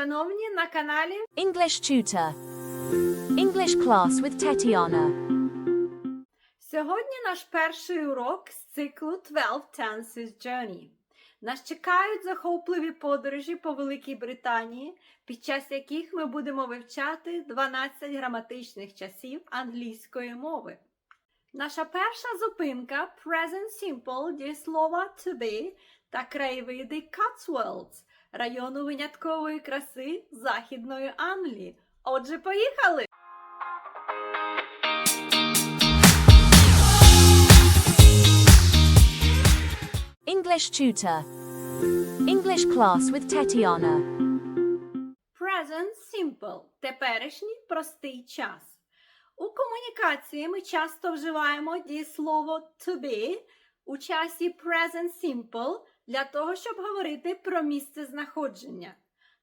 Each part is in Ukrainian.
шановні, на каналі English Tutor. English class with Tetiana. Сьогодні наш перший урок з циклу 12 Tenses Journey. Нас чекають захопливі подорожі по Великій Британії, під час яких ми будемо вивчати 12 граматичних часів англійської мови. Наша перша зупинка Present Simple дієслова to be та краєвиди Cotswolds, району виняткової краси Західної Англії. Отже, поїхали! English Tutor. English class with Tetiana. Present Simple – теперішній простий час. У комунікації ми часто вживаємо дієслово to be у часі Present Simple для того, щоб говорити про місце знаходження.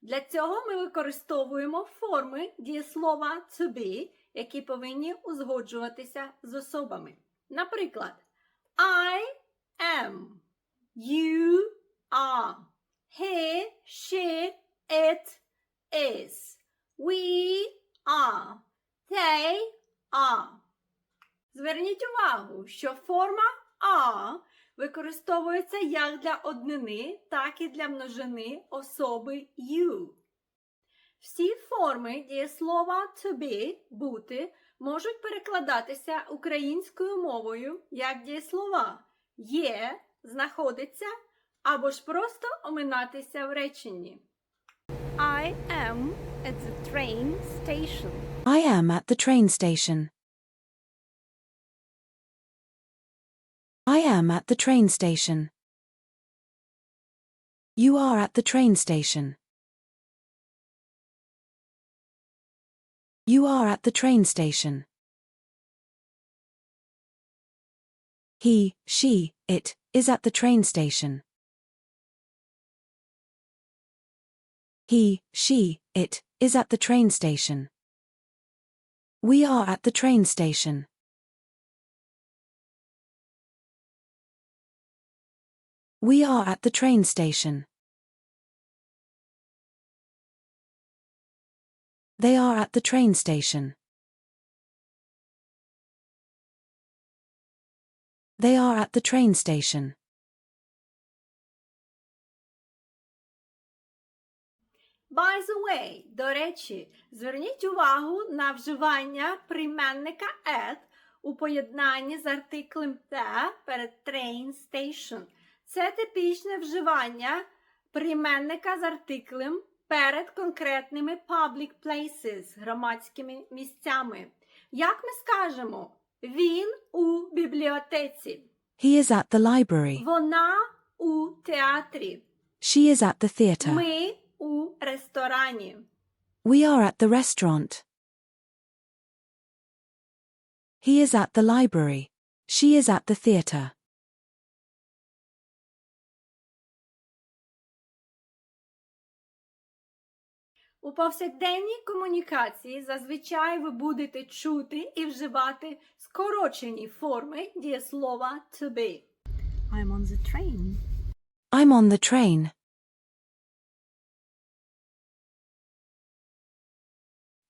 Для цього ми використовуємо форми дієслова to be, які повинні узгоджуватися з особами. Наприклад, I am, you are, he, she, it is, we are, they are. Зверніть увагу, що форма а використовується як для однини, так і для множини особи you. Всі форми дієслова to be бути можуть перекладатися українською мовою як дієслова є, знаходиться або ж просто оминатися в реченні. I am at the train station. I am at the train station. I am at the train station. You are at the train station. You are at the train station. He, she, it, is at the train station. He, she, it, is at the train station. We are at the train station. We are at the train station. They are at the train station. They are at the train station. By the way, до речі, зверніть увагу на вживання прийменника at у поєднанні з артиклем the перед train station. Це типічне вживання прийменника з артиклем перед конкретними public places, громадськими місцями. Як ми скажемо? Він у бібліотеці. He is at the library. Вона у театрі. She is at the theatre. Ми у ресторані. We are at the restaurant. He is at the library. She is at the theatre. У повсякденній комунікації зазвичай ви будете чути і вживати скорочені форми дієслова to be. I'm on the train. I'm on the train.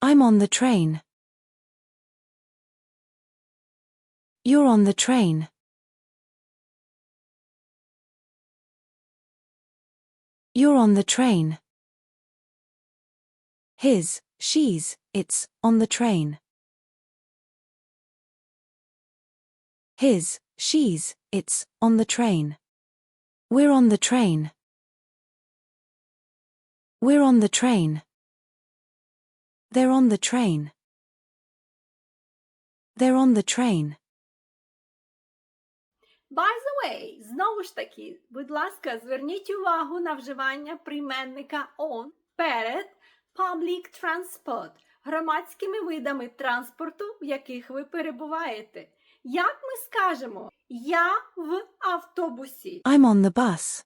I'm on the train. You're on the train. You're on the train. His, she's, it's, on the train. His, she's, it's, on the train. We're on the train. We're on the train. They're on the train. They're on the train. By the way, знову ж таки, будь ласка, зверніть увагу на вживання прийменника on перед public transport, громадськими видами транспорту, в яких ви перебуваєте. Як ми скажемо? Я в автобусі. I'm on the bus.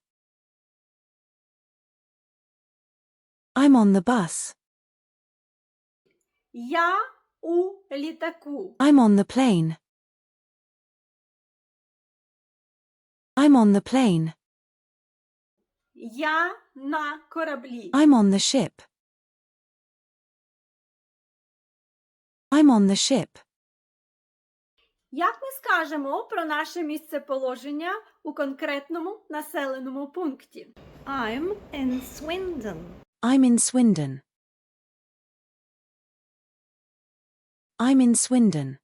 I'm on the bus. Я у літаку. I'm on the plane. I'm on the plane. Я на кораблі. I'm on the ship. I'm on the ship. Як ми скажемо про наше місцеположення у конкретному населеному пункті? I'm in Swindon. I'm in Swindon. I'm in Swindon.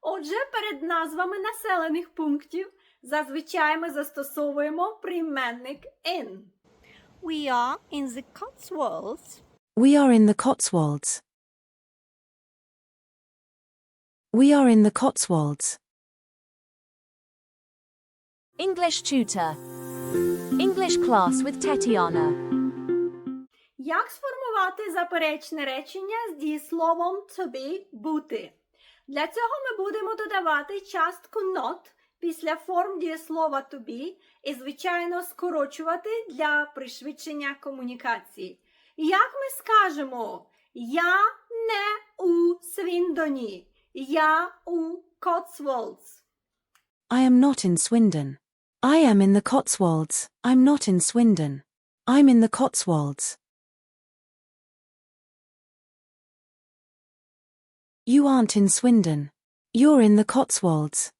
Отже, перед назвами населених пунктів зазвичай ми застосовуємо прийменник in. We are in the Cotswolds. We are in the Cotswolds. We are in the Cotswolds. English tutor. English class with Tetiana. Як сформувати заперечне речення з дієсловом to be бути? Для цього ми будемо додавати частку not після форм дієслова to be і, звичайно, скорочувати для пришвидшення комунікації. Як ми скажемо? Я не у Свіндоні. Я у Cotswolds. I am not in Swindon. I am in the Cotswolds. I'm not in Swindon. I'm in the Cotswolds. You aren't in Swindon. You're in the Cotswolds.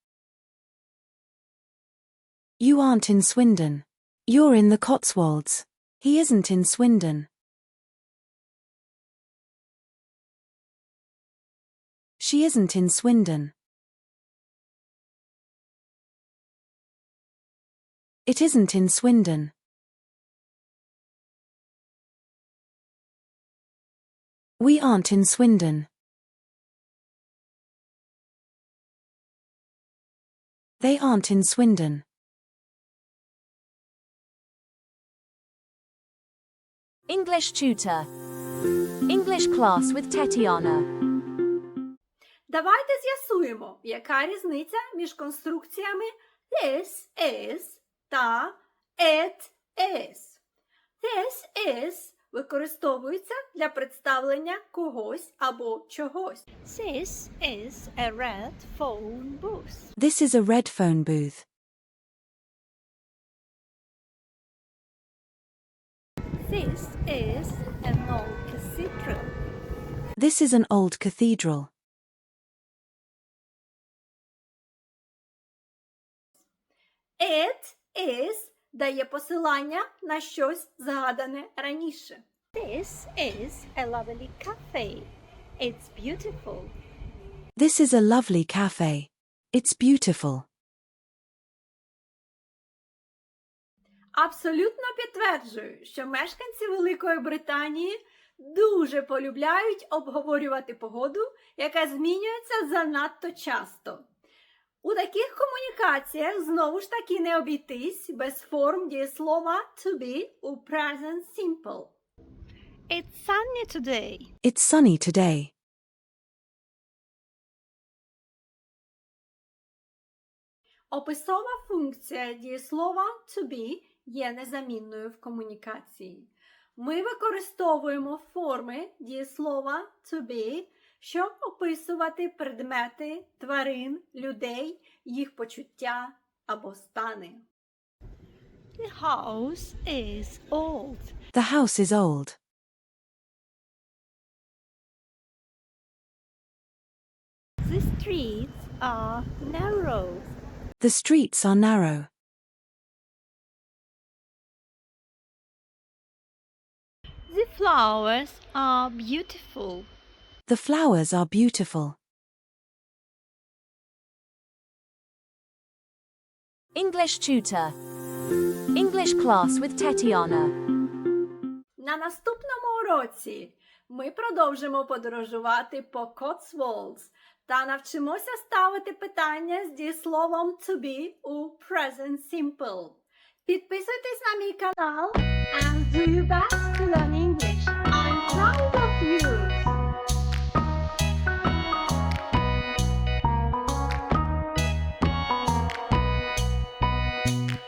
You aren't in Swindon. You're in the Cotswolds. He isn't in Swindon. She isn't in Swindon. It isn't in Swindon. We aren't in Swindon. They aren't in Swindon. English tutor. English class with Tetiana. Давайте з'ясуємо, яка різниця між конструкціями this is та it is. This is використовується для представлення когось або чогось. This is a red phone booth. This is a red phone booth. This is an old cathedral. This is an old cathedral. It is дає посилання на щось згадане раніше. This is a lovely cafe. It's beautiful. This is a lovely cafe. It's beautiful. Абсолютно підтверджую, що мешканці Великої Британії дуже полюбляють обговорювати погоду, яка змінюється занадто часто. У таких комунікаціях знову ж таки не обійтись без форм дієслова to be у present simple. It's sunny today. It's sunny today. Описова функція дієслова to be є незамінною в комунікації. Ми використовуємо форми дієслова to be, щоб описувати предмети, тварин, людей, їх почуття або стани. The house is old. The house is old. The streets are narrow. The streets are narrow. The flowers are beautiful. The flowers are beautiful. English tutor. English class with Tetiana. На наступному уроці ми продовжимо подорожувати по Cotswolds та навчимося ставити питання з дієсловом to be у present simple. Підписуйтесь на мій канал and do your best to learn